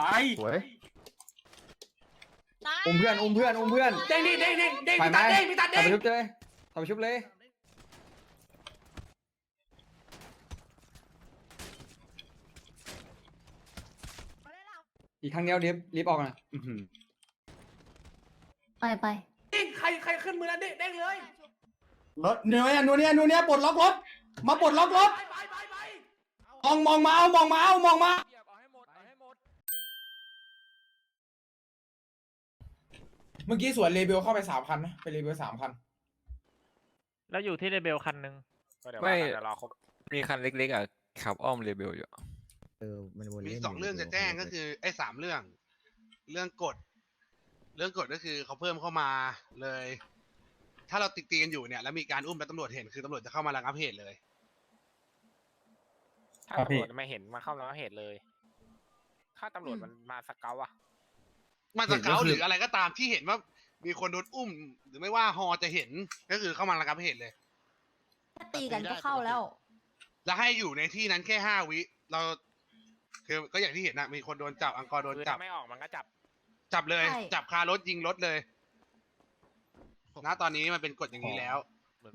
ตายสวย ตายอุ้มเพื่อนอุ้มเพื่อนอุ้มเพื่อน เด้งดิเด้งเด้งเด้งไปพี่ไหมตัดเด้งพี่ตัดทำเด้งไปชุบเลยทำไปชุบเลย อีกครั้งเดียวรีบรีบออกนะอื้อหือไปไปเด้งใครใครขึ้นมือแล้วเด้งเด้งเลยรถเนื้อนูเนี่ยนูเนี่ยปลดล็อกรถ มาปลดล็อกรถ ไปไปไปไปมองมองมาเอามองมาเอามองมา เมื่อกี้สวนเลเบลเข้าไปสามพันนะไปเลเบลสามพันแล้วอยู่ที่เรเบลคันหนึ่งไม่มีคันเล็กๆอะขับอ้อมเรเบลอยู่เออมันวนมีเล่นสองเรื่องจะแจ้งก็คือไอ้สามเรื่อง เรื่องกฎเรื่องกฎก็คือเขาเพิ่มเข้ามาเลย ถ้าเราติดตีกันอยู่เนี่ยแล้วมีการอุ้มแล้วตำรวจเห็นคือตำรวจจะเข้ามาระงับเหตุเลย ถ้าตำรวจไม่เห็นมาเข้าแล้วเหตุเลย ถ้าตำรวจมันมาสเกลอะ มาสเกาหรืออะไรก็ตามที่เห็นว่า มีคนโดนอุ้ม หรือไม่ว่าฮอจะเห็นก็คือเข้ามาระงับเหตุเลย ถ้าตีกันก็เข้าแล้ว แล้วให้อยู่ในที่นั้นแค่ห้าวิ เราคือก็อย่างที่เห็นนะมีคนโดนจับอังกอร์โดนคือจับ ถ้าไม่ออกมันก็จับ จับเลย ใช่ จับคารถยิงรถเลยณตอนนี้มันเป็นกฎอย่างนี้แล้ว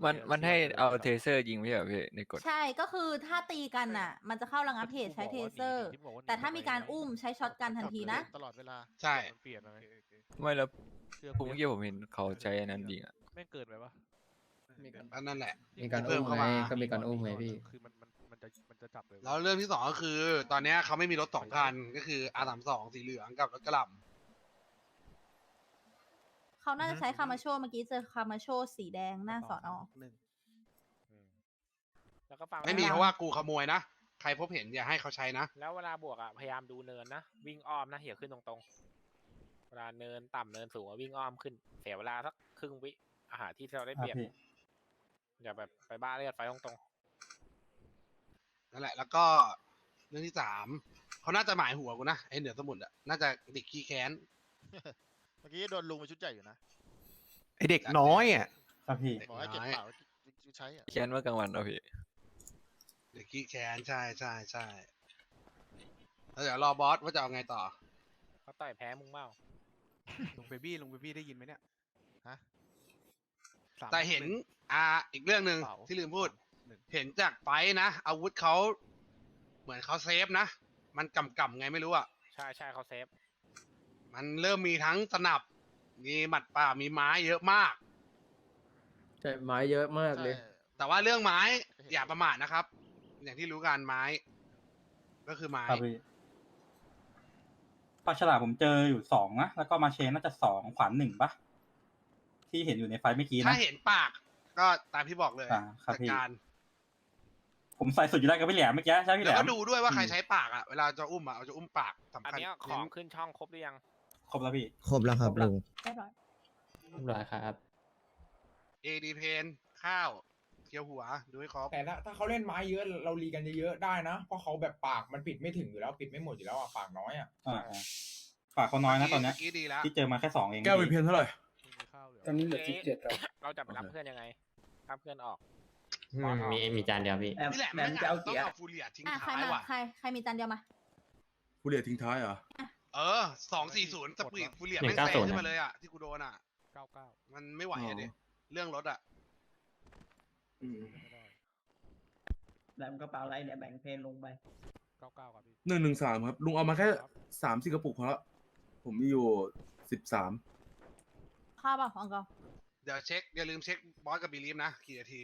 มันมันให้เอาเทเซอร์ยิงไม่ใช่เหรอพี่ในกฎ ใช่ก็คือถ้าตีกันน่ะ มันจะเข้าระงับเหตุใช้เทเซอร์ แต่ถ้ามีการอุ้มใช้ช็อตกันทันทีนะ ตลอดเวลาใช่ มันเปลี่ยนอะไรไม่แล้วเชื่อผมเมื่อกี้ผมเห็นเขาใช้อันนั้นยิงอะแม่งเกินไปปะอันนั่นแหละ มีการเพิ่อุ้มมเข้าไงมาก็มีการอุ้มไงพี่ คือมันมันมันจะมันจะจับเลยแล้วเรื่องที่สองก็คือ ตอนเนี้ยเขาไม่มีรถสองคันก็คือ R สามสองสีเหลืองกับรถกระหล่ เขาน่าจะใช้คามาโชเมื่อกี้เจอคามาโชสีแดงหน้าสอนอหนึ่งแล้วก็ฟังำไม่มีเพราะว่ากูขโมยนะ ใครพบเห็นอย่าให้เขาใช้นะ แล้วเวลาบวกอะพยายามดูเนินนะ วิ่งอ้อมนะอย่าขึ้นตรงๆ เวลาเนินต่ำเนินสูงอะวิ่งอ้อมขึ้น เสียเวลาสักครึ่งวิอาหารที่เราได้เปรียบอย่าแบบไปบ้าเลือดไฟตรงนั่นแหละ แล้วก็เรื่องที่สามเขาน่าจะหมายหัวกูนะไอ้เหนือสมุทรอะน่าจะเด็กขี้แค้นเมื่อกี้โดนลุงไปชุดใหญ่อยู่นะไอเด็กน้อยอะครับพี่เด็กบอกให้เก็บน้อยเปล่าใช้อะแค้นเมื่อกลางวันเอาพี่ เด็กขี้แค้นใช่ใช่ใช่แล้วเดี๋ยวรอบอสว่าจะเอาไงต่อๆเขาต่อยแพ้มึงเมาลุงเบบี้ลุงเบบี้ได้ยินไหมเนี่ยฮะสาม แต่เห็น อ่า อีกเรื่องหนึ่งเปล่า ที่ลืมพูดหนึ่งเห็นจากไฟท์นะ อาวุธเขาเหมือนเขาเซฟนะ มันกำกำๆไงไม่รู้อะ ใช่ใช่เขาเซฟ มันเริ่มมีทั้งสนับ มีหมัดป่ามีไม้เยอะมาก ใช่ไม้เยอะมากเลยใช่แต่ว่าเรื่องไม้อย่าประมาทนะครับ อย่างที่รู้กันไม้ ก็คือไม้ครับพี่ปลาฉลามผมเจออยู่สองนะแล้วก็มาเชนน่าจะสองขวานหนึ่งปะที่เห็นอยู่ในไฟล์เมื่อกี้ถ้านะเห็นปาก ก็ตามที่บอกเลยอ่าครับจัดพี่ การผมใส่สุดอยู่ได้กับพี่แหลมเมื่อกี้ใช่พี่แหแล้ลวม ก็ดูด้วยว่าใครอืม ใช้ปากอะเวลาจะอุ้มอะเราจะอุ้มปากสำอันคัญเนี้ยของขึ้นช่องครบหรือยัง ครบแล้วพี่ ครบแล้วครับลุง เรียบร้อย เรียบร้อยครับ เอดีเพนข้าวเคียวหัวดูให้ครบแต่ถ้าถ้าเขาเล่นไม้เยอะเรารีกันเยอะๆได้นะ เพราะเขาแบบปากมันปิดไม่ถึงอยู่แล้วปิดไม่หมดอยู่แล้วอะปากน้อยอะอ่าอ่าฝากเขาน้อยนะตอนเนี้ยเมื่อกี้ดีแล้วที่เจอมาแค่สองเองแก้วเป็นเพียงเท่าไหร่ไม่มีข้าวเหลือตอนนี้เหลือสิบเจ็ดแล้วเราจะไปรับเพื่อนยังไงรับเพื่อนออก มีมีจานเดียวพี่นี่แหละไม่งั้นต้องเอาฟูเรียทิ้งอะใครท้ายมาว่ะใครใครมีจานเดียวมา ผู้เรียทิ้งท้ายเหรอ เออสองสี่ศูนย์สปีดฟูเรียหนึ่ไม่งแซเก้างศูนย์ขึ้นมาเลยอะที่กูโดนอะ เก้าเก้ามันไม่ไหวอะดิเรื่องรถอะไม่ได้แบงกระเป๋าอะไรเนี่ยแบ่งเพลงลงไป เก้าเก้าครับพี่หนึ่งหนึ่งสามครับ ลุงเอามาแค่สามสี่กระปุกพอละผมมีอยู่สิบสามข้าวเปล่าอังกอร์เดี๋ยวเช็คอย่าลืมเช็คบอสกับบีลีฟนะกี่นาที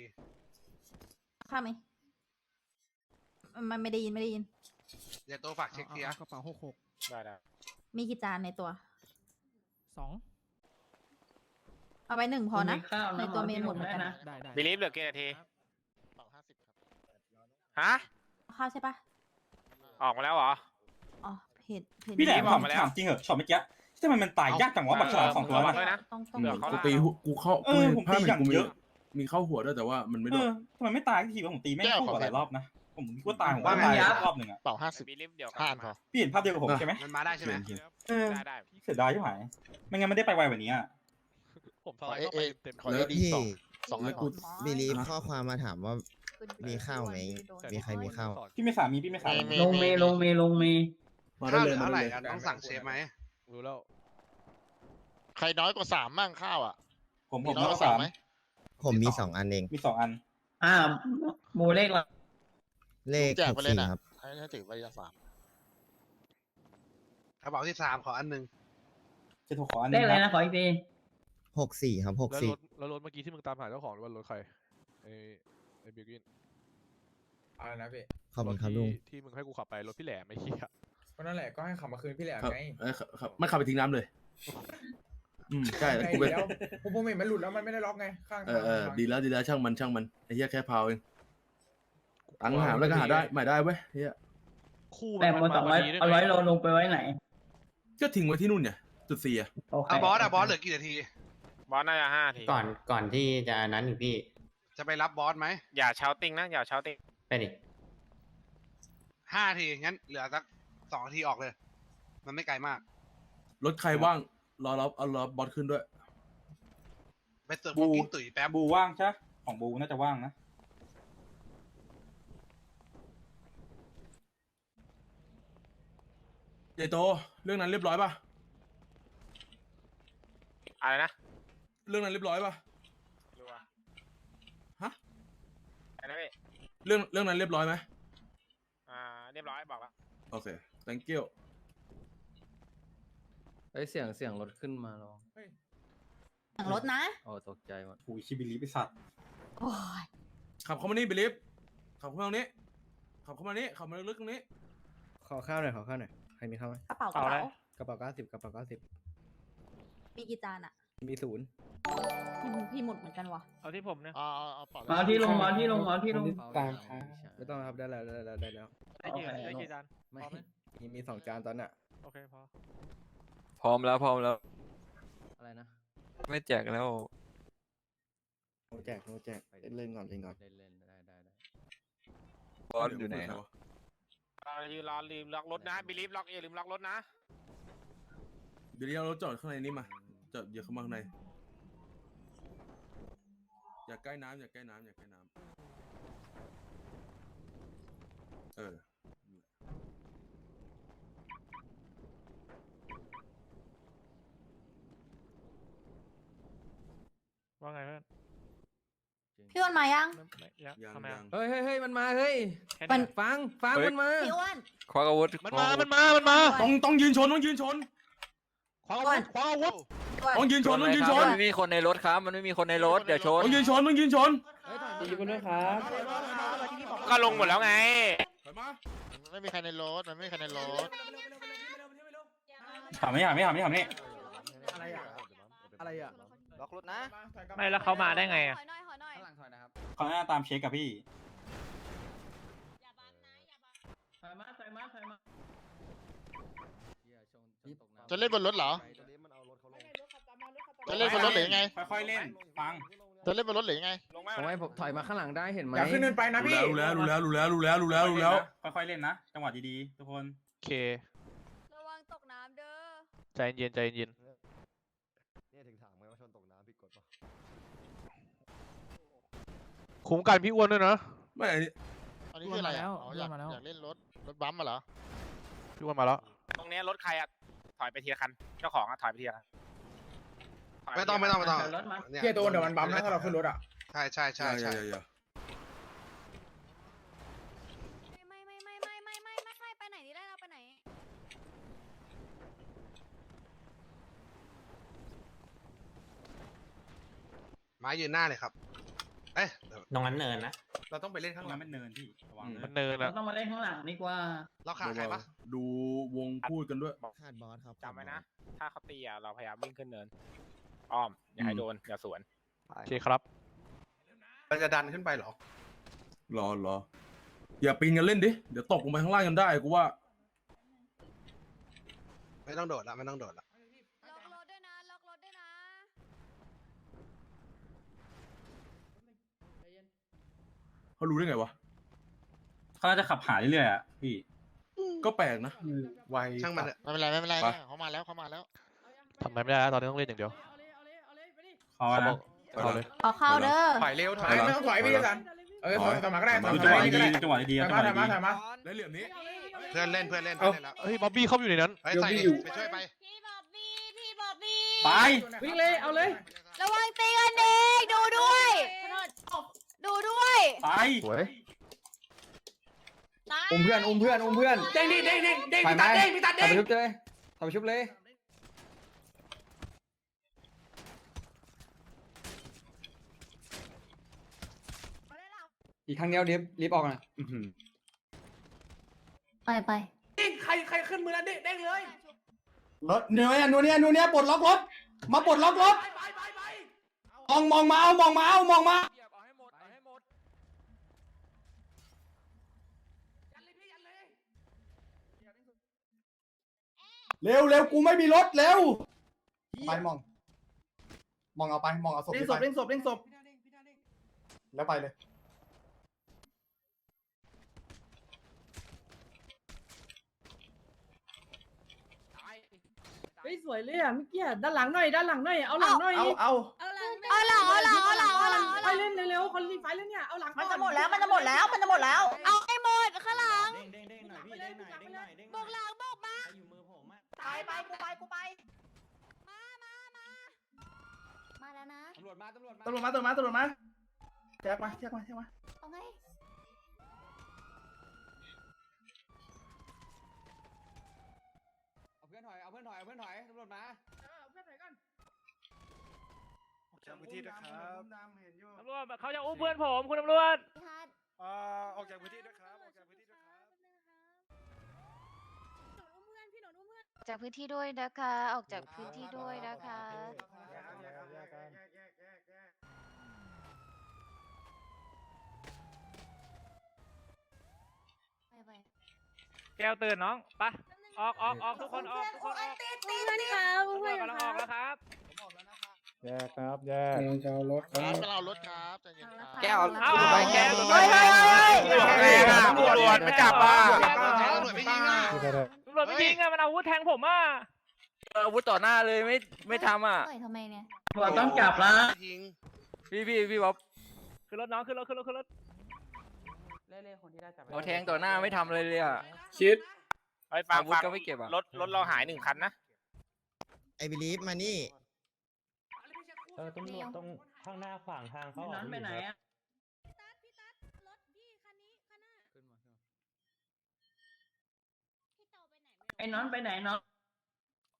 ข้าวไหมมันไม่ได้ยินไม่ได้ยิน เดี๋ยวตัวฝากเช็คทีนะกระเป๋าหกหกได้ได้ มีกี่จานในตัว สองเอาไปหนึ่งพอนะในตัวเมนหมดเหมือนได้กันนะนะได้ได้บิลีฟเหลือกี่นาทีเป่าห้าสิบครับฮะข้าวใช่ปะออกมาแล้วเหรอ อ๋อเห็นเห็นพี่แหลมบถาอมกมาแล้วถามจริงเหรอช็อตเมื่อกี้ที่ทำไมมันตายยากจังวะบักฉลามสองตัวเออน่ะด้วยนะ ต้องต้องเดี๋ยวเขา กูตีหัวกูเข้าเออผมตีอย่างเยอะ มีเข้าหัวด้วยแต่ว่ามันไม่เอโดนอทำไมไม่ตายสักทีวะผมตีไม่เข้าหัวหลายรอบนะ ผมคิดว่าตายผมว่าว่าไงตายอะรอบหนึ่งอะเป่าห้าสิบบิลีฟเดี๋ยวกลับห้านมาพอพี่เห็นภาพเดียวกับผมใช่ไหมมันมาได้ใช่ไหมเออได้ได้เสียดายใช่ไหมไม่งั้นไม่ได้ไปไวกว่านี้อะผมสไลด์เข้าไปเต็มๆขอแล้เอวดีพี่สองสองให้พอมีรีข้อความมาถามว่ามีข้าวไหมมีใครมีข้าวพี่ไม่สามีพี่ไม่สามีลงเมลงเมลงเมมาได้ข้าวเหเลลืยอมาเท่าไหได้ร่เลยกันต้องสั่งเชฟไหมรู้แล้วใครน้อยกว่าสามมั่งข้าวอะ ผมผมีมน้อยกก็ว่าสาสามมไหมผมมีสองอันเองมีสองอัน อ่าหมูเลขละ เลขแจกหกไปเลยสี่นะ ครับให้ให้ถือไปละสามกระเป๋าที่สามขออันหนึ่งเจะถูกขออันหเลนึขงอะไรนะนะขออีกทีหกสี่ครับหกแล้วสี่รถแล้วรถเมื่อกี้ที่มึงตามหาเจ้าของหรือว่ารถใครไอไอบิวกินอะไรนะพี่ขอบคุณครับถลุง ที่ที่มึงให้กูขับไปรถพี่แหลมไอ้เหี้ยก็นั่นแหละก็ให้ขับมาคืนพี่แหลมครับไงเอ้ยครับครับไม่ขับไปทิ้งน้ำเลย อืมใช่ไงกูไปแล้วผมผมเห็นมันหลุดแล้วมันไม่ได้ล็อกไงข้างเอทาองเออทางดีแล้วดีแล้วช่างมันช่างมันไอ้เหี้ยแค่พาวเอง ตังค์หาแล้วก็หาได้ใหม่ได้เว้ยเหี้ยคู่แบ่งมัมานสองร้อยดีด้เอาไงร้อยโลลงไปไว้ไหน ก็ทิ้งไว้ที่นู่นเนี่ยจุดสี่อะโอเคอะบอสอะบอสเหลือกี่นาที บอสน่าจะห้าทีก่อนก่อนที่จะนั้นอีกพี่จะไปรับบอสไหมอย่าเช้าติ้งนะอย่าเช้าติ้งไปดิห้าทีงั้นเหลือสักสองนาทีออกเลย มันไม่ไกลมาก รถใครว่างรอรับเอารอบอสขึ้นด้วย ไปเติมพวกกิ้งตุ๋ยแป๊บบูว่างใช่ปะของบูน่าจะว่างนะ ใหญ่โต เรื่องนั้นเรียบร้อยป่ะ อะไรนะเรื่องนั้นเรียบร้อยป่ะ รัวฮะ อะไรนะพี่เรื่องเรื่องนั้นเรียบร้อยไหมอ่าเรียบร้อยบอกแล้วโอเค thank you เอ้ยเสียงเสียงรถขึ้นมาลองหลังรถนะโอ้ตกใจหมดผูชิบิลิไปสัตว์โอ้ยขับเข้ามานี่บิลิฟขับเข้ามาตรงนี้ ขับเข้ามานี้ขับมาลึกๆตรงนี้ ขอข้าวหน่อยขอข้าวหน่อย ใครมีข้าวไหมกระเป๋ากระเป๋ากระเป๋าเก้าสิบกระเป๋าเก้าสิบมีกี่จานอะมีศูนย์พี่พี่หมดเหมือนกันวะเอาที่ผมเนี่ย เอาเอาเอาเป่ามาเอาที่ลงมาเอาที่ลงมาเอาที่ลง ตามครับไม่ต้องครับได้แล้วได้แล้วได้แล้วได้กี่โอเค ได้กี่จานไม่พอไหมมีมีสองจานตอนน่ะโอเคพอ พร้อมแล้วพร้อมแล้ว อะไรนะไม่แจกแล้ว โนแจกโนแจกเล่นก่อนเล่นก่อน เล่นเล่นได้ได้ได้บอสอยู่ไหนครับรอ ยืนรอลืมล็อกรถนะบิลีฟล็อกอย่าลืมล็อกรถนะบิลิฟเอารถจอดข้างในนี้มา จอดอย่าเข้ามาข้างใน อย่าใกล้น้ำอย่าใกล้น้ำอย่าใกล้น้ำเออ ว่าไงเพื่อน พี่อ้วนมายังไม่ไม่ยังยังทำไมยัอะงเฮ้ยเฮ้ยเฮ้ยมันมาเฮ้ยแค่มันเนี้ยฟังฟังเฮ้ย มันมาพี่อ้วน ควักอาวุธมันควัมากอาวุมัธนมา มันมาต้องต้องยืนชนต้องยืนชนคว้าอาวุธคว้าอาวุธพี่อ้วนต้องยืนชชนนต้เลองยยืนคชรับนมันไม่มีคนในรถครับ มันไม่มีคนในรถอย่าชนต้องยืนชนต้องยืนชนดีกันด้วยครับก็ลงหมดแล้วไงถอยมามันไม่มีใครในรถมันไม่มีใครในรถถามไม่ถามไม่ถามไม่ถามนี่อะไรอะ อะไรอะ ล็อกรถนะ ไม่แล้วเขามาได้ไงอะขอหน่อยขอหน่อยข้างหลังถอยนะครับ เขาหน้าตามเช็คกับพี่ ถอยมาถอยมาถอยมาจะเล่นบนรถเหรอ จะเล่นบนรถหรือยังไง ค่อยๆเล่น ฟัง จะเล่นบนรถหรือยังไง ลงไหมผมให้ผมถอยมาข้างหลังได้เห็นไหมอย่าขึ้นเนินไปนะพี่รู้แล้วรู้แล้วรู้แล้วรู้แล้วรู้แล้วรู้แล้ว ค่อยๆเล่นนะ จังหวะดีๆ ทุกคน โอเค ระวังตกน้ำเด้อ ใจเย็นใจเย็น เนี่ยถึงถามไงว่าชนตกน้ำผิดกฎปะ คุ้มกันพี่อ้วนด้วยนะไม่อันนี้อันนี้คืออะไรอะอ๋ออยากมาแล้วอยากเล่นรถรถบัมป์มาเหรอพี่อ้วนมาแล้วตรงเนี้ยรถใครอะถอยไปทีละคันเจ้าของอะถอยไปทีละคันถยปไม่ต้องไม่ต้องไม่ต้องรถมาเนี่ยเกียร์ตัวเดี๋ยวมันบัมป์นะถ้าเราขึ้นรถอะใช่ใช่ใช่อย่าใช่อย่าอย่าไม่ไม่ไม่ไม่ไม่ไม่ไม่ไม่ไปไหนดีได้เราไปไหน ไม้ยืนหน้าเลยครับ เอ๊ะเดี๋ยวตรงนั้นเนินนะ เราต้องไปเล่นข้าข้างงหหลัลังงมันเนินพี่ระวังมันเนินเราอะ ต้องมาเล่นข้างหลังดีกว่า เราขาดใครปะดูวงพูดกันด้วยขาดบอสครับจำไว้นะ ถ้าเขาตีอะเราพยายามวิ่งขึ้นเนิน อ้อม อย่าให้โดน อย่าสวน โอเคครับ เราจะดันขึ้นไปเหรอ รอรออย่าปีนกันเล่นดิ เดี๋ยวตกลงไปข้างล่างกันได้กูว่า ไม่ต้องโดดละไม่ต้องโดดละ ล็อกรถด้วยนะ ล็อกรถด้วยนะ เขารู้ได้ไงวะ เขาน่าจะขับหาเรื่อยๆอะพี่ ก็แปลกนะไวช่างมันเถอะไม่เป็นไรไม่เป็นไรไปเขามาแล้วเขามาแล้ว ทำอะไรไม่ได้แล้วตอนนี้ต้องเล่นอย่างเดียว เขาเขาบนะอกเขาเลยขอเข้าเด้อ ถอยเร็วถถออยยไม่ต้องถอยพี่สันเออถอยถอยมาก็ได้ถอยดูมาจังหวะก็ดีได้ๆดูจังหวะดีๆถอยจังหมาวะถอยมาดีถอยมาได้เหลี่ยมนี้ เพื่อนเล่นเพื่อนเล่นเอ้าเพื่อนเล่นแล้วเฮ้ยบ๊อบบี้เข้าไปอยู่ในนั้นไปใส่ดิไปช่วยไปพี่บอบบี้ พี่บอบบี้ไป วิ่งเลยเอาเลย ระวังตีกันเองดูด้วย ดูด้วยไปสวยอุ้มเพื่อนอุ้มเพื่อนอุ้มเพื่อนเด้งดิเด้งเด้งเด้งไปพี่ไหมตัดเด้งพี่ตัดทำเด้งไปชุบเลยทำไปชุบเลย อีกครั้งเดียวรีบรีบออกนะอื้อหือไปไปเด้งใครใครขึ้นมือนั้นเด้งเด้งเลยรถเนี่ยเนี่ยนู่นเนี่ยนู่นเนี่ยปลดล็อกรถ มาปลดล็อกรถ ไปไปไปไปมองมองมาเอามองมาเอามองมาเอาให้หมดเอาให้หมด ยันเลยพี่ยันเลย เร็วเร็วกูไม่มีรถเร็วไปมอง มองเอาไปมองเอาศพเด้งนี้ศไปพเด้งศพเด้งศพแล้วไปเลยเฮ้ยสวยเลยอะเมื่อกี้ด้านหลังหน่อยด้านหลังหน่อยเอาหลังหน่อยเอาเอาเอาหลังเอาหลังเอาหลังเอาหลังเอาหลังไฟเล่นเร็วๆคนรีไฟเล่นเนี่ยเอาหลังมันจะหมดแล้วมันจะหมดแล้วมันจะหมดแล้วเอาให้หมดข้างหลังเด้งเด้งเด้งหน่อยพี่เด้งหน่อยเด้งหน่อยเด้งบอกหลัง ไปไปกูไปกูไป มามามามาแล้วนะ ตำรวจมาตำรวจมาตำรวจมาตำรวจมาตำรวจมาแจ็คมาแจ็คมาแจ็คมาเอาไง เอาเพื่อนถอยเอาเพื่อนถอยเอาเพื่อนถอยตำรวจมาเพื่อนไหนกันจากพื้นที่นะครับตำรวจเขาจะอุ้มเพื่อนผมคุณตำรวจ พี่ฮัทอ่าออกจากพื้นที่ด้วยครับออกจากพื้นที่ด้วยครับ จากพื้นที่ด้วยนะคะ ออกจากพื้นที่ด้วยนะคะ ไปไปแก้วตื่นน้องไปออกออกออกทุกคนออกทุกคนออกตีตีตีค่ะตำรวจกำลังออกแล้วครับ แยกครับแยกครับกำลังเอารถครับใจเย็นครับแก้วเอาไปแก้วเฮ้ยเฮ้ยเฮ้ยแก้วตำรวจมาจับอะ ตำรวจไม่ยิงอะตำร วจไม่ยิงอะมันเอาอาวุธแทงผมอะอาวุธต่อหน้าเลยไม่ไม่ทำอะต่อยทำไมเนี่ย เราต้องจับละยิงพี่พี่พี่บ๊อบขึ้นรถน้องขึ้นรถขึ้นรถขึ้นรถเล่ๆคนที่ได้จับเราแทงต่อหน้าไม่ทำเลยเลยอะ ชิดไอ้ฟังอาวุธฟังก็ไม่เก็บอะ รถรถเราหายหนึ่งคันนะ ไอบิลีฟมานี่ เออตำรวจตรงข้างหน้าขวางทางเขานั้นไปไหนอะ ไอ้น้อนไปไหนน้อง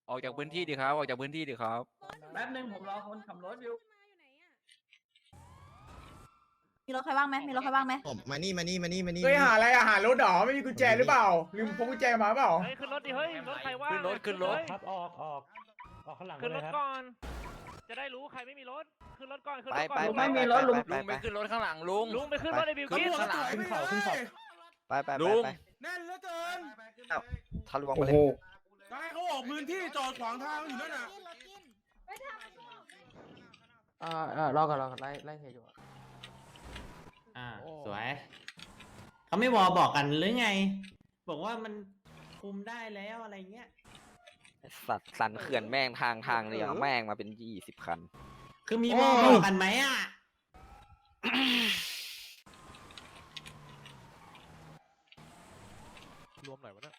ออกจากพื้นที่ดิครับ ออกจากพื้นที่ดิครับ แป๊บนึงผมรอคนขับรถอยู่ มีรถใครว่างไหมมีรถใครว่างไหมผมมานี่มานี่มานี่มานี่เฮ้ยหาอะไรอะหารถเหรอไม่มีกุญแจหรือเปล่าลืมพกกุญแจมาเปล่าเฮ้ยขึ้นรถดิเฮ้ยรถใครว่างขึ้นรถขึ้นรถเฮ้ยครับออกออกออกข้างหลังขึ้นรเลถยครับก่อน จะได้รู้ใครไม่มีรถขึ้นรถก่อนขึ้นรถไปก่ไปอนไปไม่มีรถลุง ลุงไปขึ้นรถข้างหลังลุง ลุงไปขึ้นรถไอ้บิวขึ้กิ้นนข้างหลัง ขึ้นเขาขึ้นเขา ไปไปลุง แน่นเหลือเกิน ทะลวงไปเลยก็ให้เขาออกพื้นที่จอดขวางทางอยู่นั่นน่ะอ่าอ่ารอก่อนรอก่อนไล่ไล่เทอยู่อ่าสวยเขาไม่วอบอกกันหรือไง บอกว่ามันคุมได้แล้วอะไรเงี้ย สัตว์สันเขื่อนแม่งทางทางเนี่ยแม่งมาเป็นยี่สิบคัน คือมีวอบอกกันไหมอะ วมหน่อยวะเนี่ย